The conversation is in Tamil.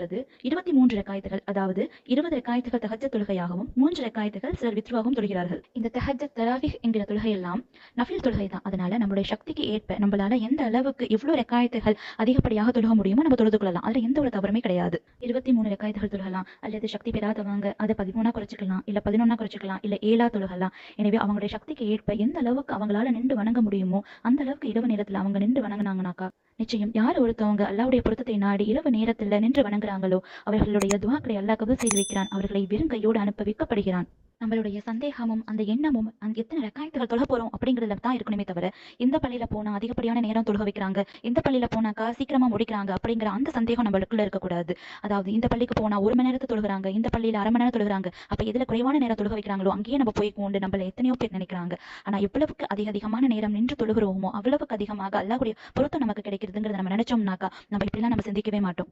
தொழுகிறது இருபத்தி மூன்று ரக்காயத்துகள் அதாவது இருபது ரக்காயத்துகள் தகஜ தொழுகையாகவும் மூன்று ரக்காயத்துகள் சிலர் வித்ருவாகவும் தொழுகிறார்கள். இந்த தகஜ தராவிஹ் என்கிற தொழுகை எல்லாம் நஃபில் தொழுகை தான். அதனால நம்மளுடைய சக்திக்கு ஏற்ப நம்மளால எந்த அளவுக்கு எவ்வளவு ரக்காயத்துகள் அதிகப்படியாக தொழுக முடியுமோ நம்ம தொழுது கொள்ளலாம். அதுல எந்த ஒரு தவறுமே கிடையாது. இருபத்தி மூணு ரக்காயத்துகள் தொழுகலாம். அல்லது சக்தி பெறாதவங்க அதை பதிமூணா குறைச்சிக்கலாம் இல்ல பதினொன்னா குறைச்சிக்கலாம் இல்ல ஏழா தொழுகலாம். எனவே அவங்களுடைய சக்திக்கு ஏற்ப எந்த அளவுக்கு அவங்களால நின்று வணங்க முடியுமோ அந்த அளவுக்கு இரவு நேரத்துல அவங்க நின்று வணங்கினாங்கனாக்கா நிச்சயம் யார் ஒருத்தவங்க அல்லாவுடைய பொருத்தத்தை நாடி இரவு நேரத்தில் நின்று வணங்குறாங்களோ அவர்களுடைய துவாக்களை அல்லாஹ் கபூல் செய்து வைக்கிறான். அவர்களை வெறும் கையோடு அனுப்ப வைக்கப்படுகிறான். நம்மளுடைய சந்தேகமும் அந்த எண்ணமும் அந்த எத்தனை ரெக்காயத்துகள் தொழ போறோம் அப்படிங்கிறதுல தான் இருக்கணுமே தவிர இந்த பள்ளியில போனா அதிகப்படியான நேரம் தொழுக வைக்கிறாங்க இந்த பள்ளியில போனாக்கா சீக்கிரமா முடிக்கிறாங்க அப்படிங்கிற அந்த சந்தேகம் நம்மளுக்குள்ள இருக்கக்கூடாது. அதாவது இந்த பள்ளிக்கு போனா ஒரு மணி நேரத்தை தொழுகிறாங்க இந்த பள்ளியில அரை மணி நேரம் தொழுகிறாங்க அப்ப எதுல குறைவான நேரம் தொழுக வைக்கிறாங்களோ அங்கேயே நம்ம போய் கொண்டு நம்மள எத்தனையோ பேர் நினைக்கிறாங்க. ஆனா எவ்வளவுக்கு அதிக அதிகமான நேரம் நின்று தொழுகிறோமோ அவ்வளவுக்கு அதிகமாக அல்லாஹ்வுடைய பொருத்தம் நமக்கு கிடைக்கிறதுங்கிறத நம்ம நினைச்சோம்னாக்கா நம்ம இப்படிலாம் நம்ம சிந்திக்கவே மாட்டோம்.